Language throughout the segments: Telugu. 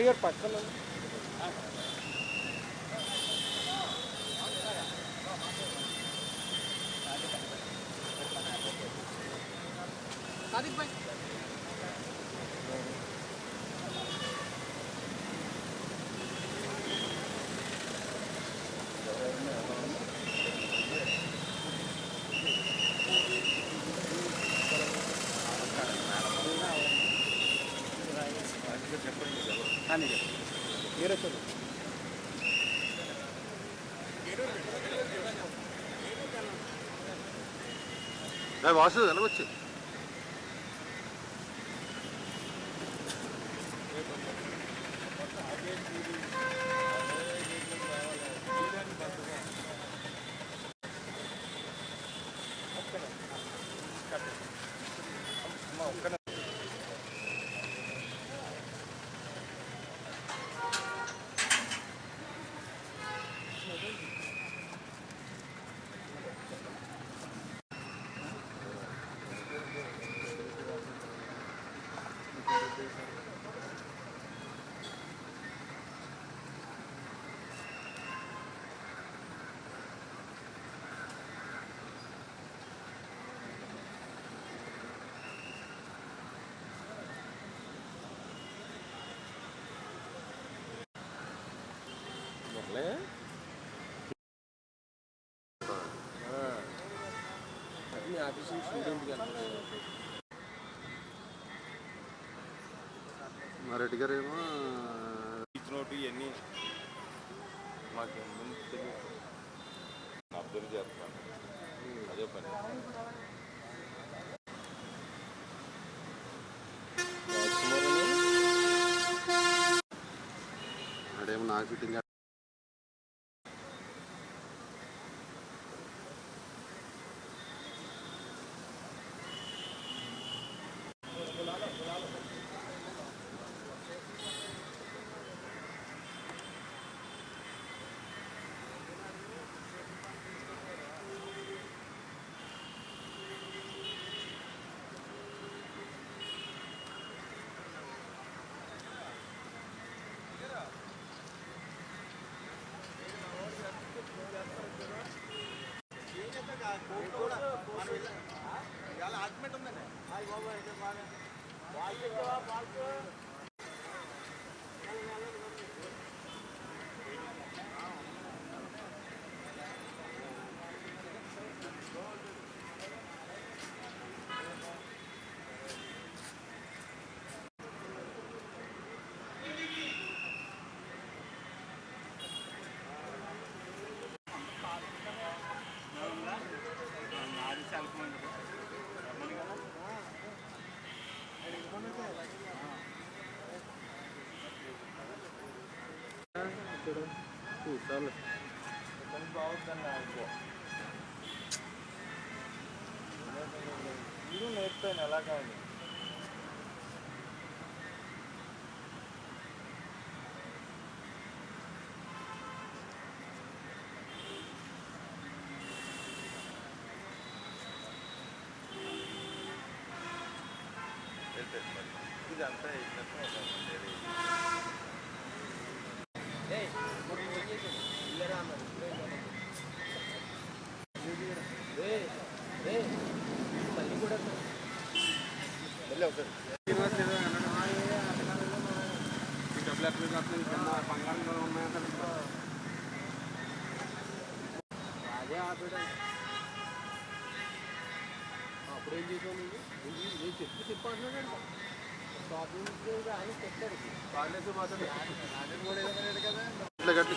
లాయర్ గారు వాసు వెళ్ళవచ్చు అది మీ ఆఫీస్ స్టూడెంట్కి వెళ్తాను మా రెడ్డి గారు ఏమో ఇచ్చినోటి ఇవన్నీ మాకు ముందు తెలియదు. అబ్జర్వ్ చేస్తున్నాను అదే పని. అడేమో నాకు ఫిట్టింగ్ అడ్మిట్ ఉందండి బాబు అయితే మీరు నేర్పాను ఎలా కానీ ఇదంతా అయినట్టు మళ్ళీ కూడా మళ్ళీ ఒకసారి అప్పుడు ఏం అదే చేసావు నువ్వు నేను చెప్పి చెప్పంటున్నాడు చెప్పాడు ఇట్లా కట్టి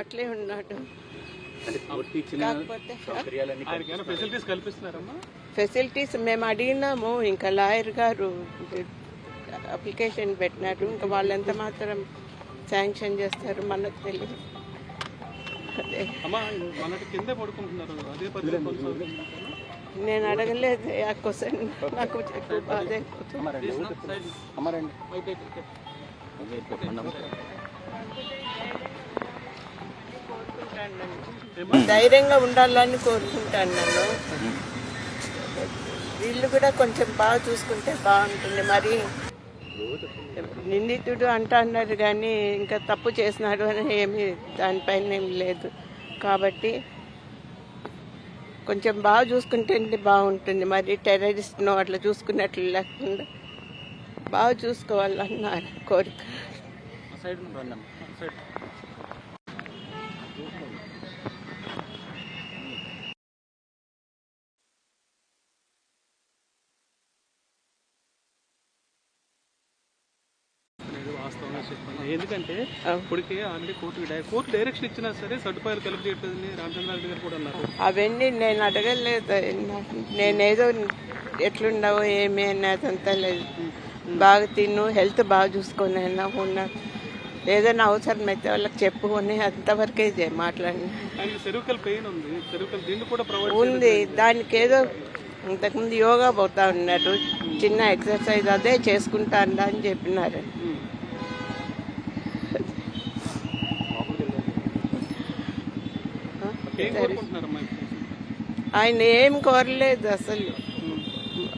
అట్లే ఉన్నాడు. ఫెసిలిటీస్ మేము అడిగినాము ఇంకా లాయర్ గారు అప్లికేషన్ పెట్టినారు. ఇంకా వాళ్ళు ఎంత మాత్రం శాంక్షన్ చేస్తారు మనకు తెలియదు. అదే. అమ్మా మనకి కిందే పడుకుంటున్నారు. అదే పరిస్థితి కొనసాగుతుందా? నేను అడగలేదు ఆ క్వశ్చన్ నాకు ఎక్కువ బాధ అయిపోతుంది ధైర్యంగా ఉండాలని కోరుకుంటాను నన్ను. వీళ్ళు కూడా కొంచెం బాగా చూసుకుంటే బాగుంటుంది. మరి నిందితుడు అంటా అన్నారు కానీ ఇంకా తప్పు చేసినాడు అని ఏమి దానిపైన ఏం లేదు. కాబట్టి కొంచెం బాగా చూసుకుంటే బాగుంటుంది. మరి టెర్రరిస్ట్ను అట్లా చూసుకున్నట్లు లేకుండా బాగా చూసుకోవాలన్న కోరిక. ఎందుకంటే ఇప్పటికే ఆల్రెడీ కోర్టు కోర్టు డైరెక్షన్ ఇచ్చినా సరే సదుపాయాలు కలుపు చేయట్లేదని రామచంద్రారెడ్డి గారు కూడా అన్నారు. అవన్నీ నేను అడగలేదు. నేనేదో ఎట్లున్నావో ఏమి అని అదంతా లేదు బాగా తిను హెల్త్ బాగా చూసుకొని అయినా ఉన్నా ఏదైనా అవసరం అయితే వాళ్ళకి చెప్పుకొని అంతవరకే మాట్లాడిన. ఉంది. దానికి ఏదో ఇంతకుముందు యోగా పోతా ఉన్నారు చిన్న ఎక్సర్సైజ్ అదే చేసుకుంటా అని చెప్పినారు. ఆయన ఏం కోరలేదు అసలు.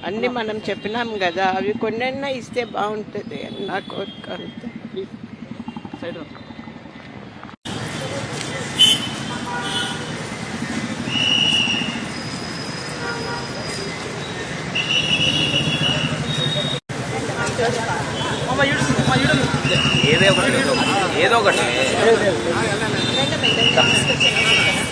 అన్ని మనం చెప్పినాం కదా అవి కొన్నైనా ఇస్తే బాగుంటుంది అని నా కోరిక అంతే. ఏదో ఒకటి ఏదో ఒకటి.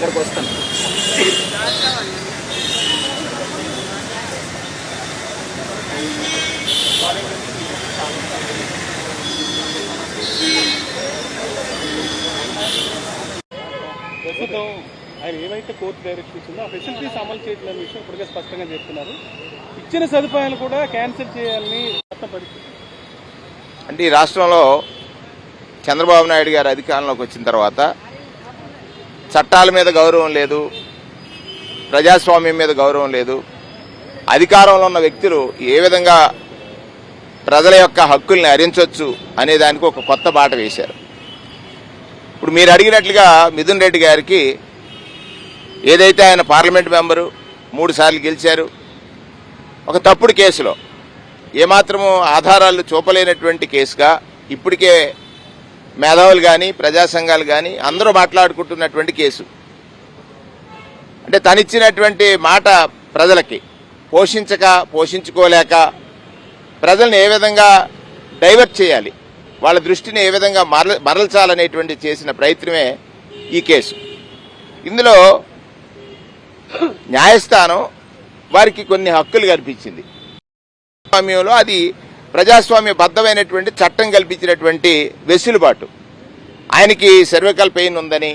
అక్కడికి వస్తాను. ప్రస్తుతం ఆయన ఏవైతే కోర్టు డైరెక్షన్ ఇచ్చిందో ఆ ఫెసిలిటీస్ అమలు చేయట్లేని విషయం ఇప్పటికే స్పష్టంగా చెప్తున్నారు. ఇచ్చిన సదుపాయాలు కూడా క్యాన్సిల్ చేయాలని అంటే ఈ రాష్ట్రంలో చంద్రబాబు నాయుడు గారు అధికారంలోకి వచ్చిన తర్వాత చట్టాల మీద గౌరవం లేదు ప్రజాస్వామ్యం మీద గౌరవం లేదు. అధికారంలో ఉన్న వ్యక్తులు ఏ విధంగా ప్రజల యొక్క హక్కుల్ని హరించవచ్చు అనే దానికి ఒక కొత్త బాట వేశారు. ఇప్పుడు మీరు అడిగినట్లుగా మిథున్ రెడ్డి గారికి ఏదైతే ఆయన పార్లమెంట్ మెంబరు మూడు సార్లు గెలిచారు ఒక తప్పుడు కేసులో ఏమాత్రము ఆధారాలు చూపలేనటువంటి కేసుగా ఇప్పటికే మేధావులు కానీ ప్రజా సంఘాలు కానీ అందరూ మాట్లాడుకుంటున్నటువంటి కేసు. అంటే తనిచ్చినటువంటి మాట ప్రజలకి. పోషించక పోషించుకోలేక ప్రజల్ని ఏ విధంగా డైవర్ట్ చేయాలి? వాళ్ళ దృష్టిని ఏ విధంగా మరల మరల్చాలనేటువంటి చేసిన ప్రయత్నమే ఈ కేసు. ఇందులో న్యాయస్థానం వారికి కొన్ని హక్కులు కల్పించింది. సమయంలో అది ప్రజాస్వామ్య బద్దమైనటువంటి చట్టం కల్పించినటువంటి వెసులుబాటు. ఆయనకి సర్వికల్ పెయిన్ ఉందని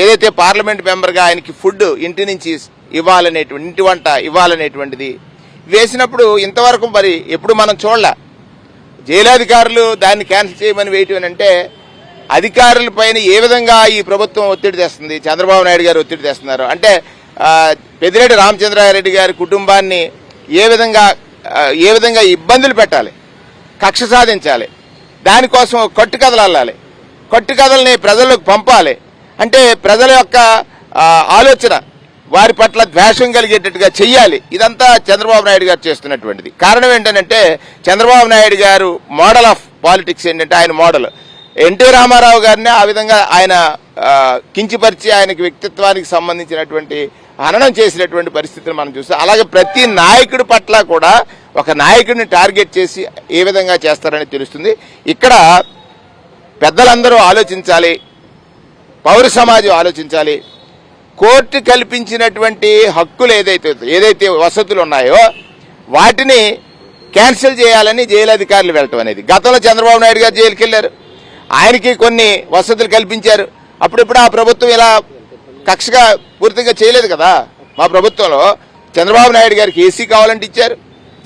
ఏదైతే పార్లమెంట్ మెంబర్గా ఆయనకి ఫుడ్ ఇంటి నుంచి ఇవ్వాలనేటువంటి ఇంటి వంట ఇవ్వాలనేటువంటిది వేసినప్పుడు ఇంతవరకు మరి ఎప్పుడు మనం చూడలే. జైలాధికారులు దాన్ని క్యాన్సిల్ చేయమని వేయటం అంటే అధికారుల పైన ఏ విధంగా ఈ ప్రభుత్వం ఒత్తిడి తెస్తుంది చంద్రబాబు నాయుడు గారు ఒత్తిడి తెస్తున్నారు? అంటే పెద్దిరెడ్డి రామచంద్రారెడ్డి గారి కుటుంబాన్ని ఏ విధంగా ఏ విధంగా ఇబ్బందులు పెట్టాలి కక్ష సాధించాలి దానికోసం కట్టు కట్టుకథలు అల్లాలి కట్టుకథల్ని ప్రజలకు పంపాలి. అంటే ప్రజల యొక్క ఆలోచన వారి పట్ల ద్వేషం కలిగేటట్టుగా చెయ్యాలి. ఇదంతా చంద్రబాబు నాయుడు గారు చేస్తున్నటువంటిది. కారణం ఏంటంటే చంద్రబాబు నాయుడు గారు మోడల్ ఆఫ్ పాలిటిక్స్ ఏంటంటే ఆయన మోడల్. ఎన్టీ రామారావు గారిని ఆ విధంగా ఆయన కించిపరిచి ఆయనకి వ్యక్తిత్వానికి సంబంధించినటువంటి హననం చేసినటువంటి పరిస్థితిని మనం చూస్తాం అలాగే ప్రతి నాయకుడి పట్ల కూడా ఒక నాయకుడిని టార్గెట్ చేసి ఏ విధంగా చేస్తారని తెలుస్తుంది. ఇక్కడ పెద్దలందరూ ఆలోచించాలి పౌర సమాజం ఆలోచించాలి. కోర్టు కల్పించినటువంటి హక్కులు ఏదైతే ఏదైతే వసతులు ఉన్నాయో వాటిని క్యాన్సిల్ చేయాలని జైలు అధికారులు వెళ్ళటం అనేది. గతంలో చంద్రబాబు నాయుడు గారు జైలుకి వెళ్ళారు ఆయనకి కొన్ని వసతులు కల్పించారు. అప్పుడిప్పుడు ఆ ప్రభుత్వం ఇలా కక్షగా పూర్తిగా చేయలేదు కదా? మా ప్రభుత్వంలో చంద్రబాబు నాయుడు గారికి ఏసీ కావాలంటే ఇచ్చారు.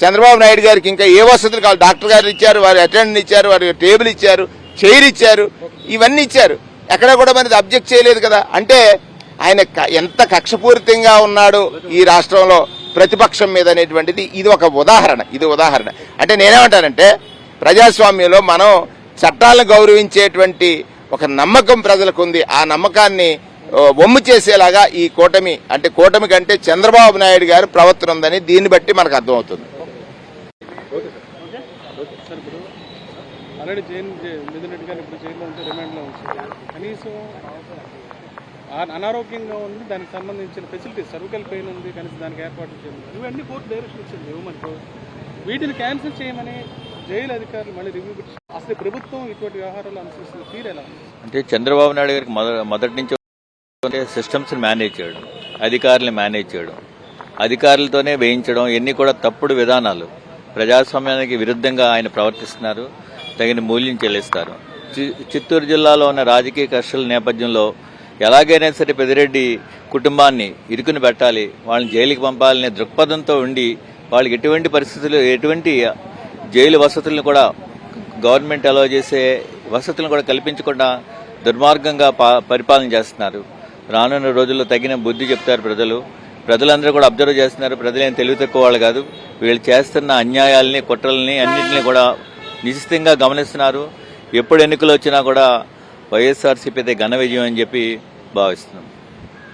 చంద్రబాబు నాయుడు గారికి ఇంకా ఏ వసతులు కావాలి? డాక్టర్ గారు ఇచ్చారు వారి అటెండెంట్ ఇచ్చారు వారి టేబుల్ ఇచ్చారు చైర్ ఇచ్చారు ఇవన్నీ ఇచ్చారు. ఎక్కడ కూడా మనది అబ్జెక్ట్ చేయలేదు కదా? అంటే ఆయన క- ఎంత కక్షపూరితంగా ఉన్నాడు ఈ రాష్ట్రంలో ప్రతిపక్షం మీద అనేటువంటిది ఇది ఒక ఉదాహరణ ఇది ఉదాహరణ. అంటే నేనేమంటానంటే ప్రజాస్వామ్యంలో మనం చట్టాలను గౌరవించేటువంటి ఒక నమ్మకం ప్రజలకు ఉంది ఆ నమ్మకాన్ని వమ్ము చేసేలాగా ఈ కూటమి అంటే కూటమి కంటే చంద్రబాబు నాయుడు గారు ప్రవర్తన ఉందని దీన్ని బట్టి మనకు అర్థమవుతుంది. కనీసం అనారోగ్యంగా ఉంది దానికి సంబంధించిన ఫెసిలిటీస్ సర్వికల్ పెయిన్ ఉంది కనీసం దానికి ఏర్పాటు చేయాలి ఇవన్నీ కోర్టు డైరెక్షన్ ఇచ్చింది. వీటిని క్యాన్సిల్ చేయమని జైలు అధికారులు మళ్ళీ రివ్యూ పెట్టి అసలు ప్రభుత్వం ఇటువంటి వ్యవహారాలు అనుసరిస్తున్న తీరు ఎలా అంటే చంద్రబాబు నాయుడు గారికి మొదటి నుంచి సిస్టమ్స్ మేనేజ్ చేయడం అధికారులు మేనేజ్ చేయడం అధికారులతోనే వేయించడం ఇవన్నీ కూడా తప్పుడు విధానాలు. ప్రజాస్వామ్యానికి విరుద్ధంగా ఆయన ప్రవర్తిస్తున్నారు తగిన మూల్యం చెల్లిస్తారు. చి- చిత్తూరు జిల్లాలో ఉన్న రాజకీయ కష్టాల నేపథ్యంలో ఎలాగైనా సరే పెదిరెడ్డి కుటుంబాన్ని ఇరుకుని పెట్టాలి వాళ్ళని జైలుకి పంపాలనే దృక్పథంతో ఉండి వాళ్ళకి ఎటువంటి పరిస్థితులు ఎటువంటి జైలు వసతులను కూడా గవర్నమెంట్ అలో చేసే వసతులను కూడా కల్పించకుండా దుర్మార్గంగా పరిపాలన చేస్తున్నారు. రానున్న రోజుల్లో తగిన బుద్ధి చెప్తారు ప్రజలు. ప్రజలందరూ కూడా అబ్జర్వ్ చేస్తున్నారు. ప్రజలేం తెలివి తక్కువ వాళ్ళు కాదు. వీళ్ళు చేస్తున్న అన్యాయాల్ని కుట్రల్ని అన్నింటినీ కూడా నిశ్చితంగా గమనిస్తున్నారు. ఎప్పుడు ఎన్నికలు వచ్చినా కూడా వైఎస్ఆర్సీపీ ఘన విజయం అని చెప్పి భావిస్తున్నాం.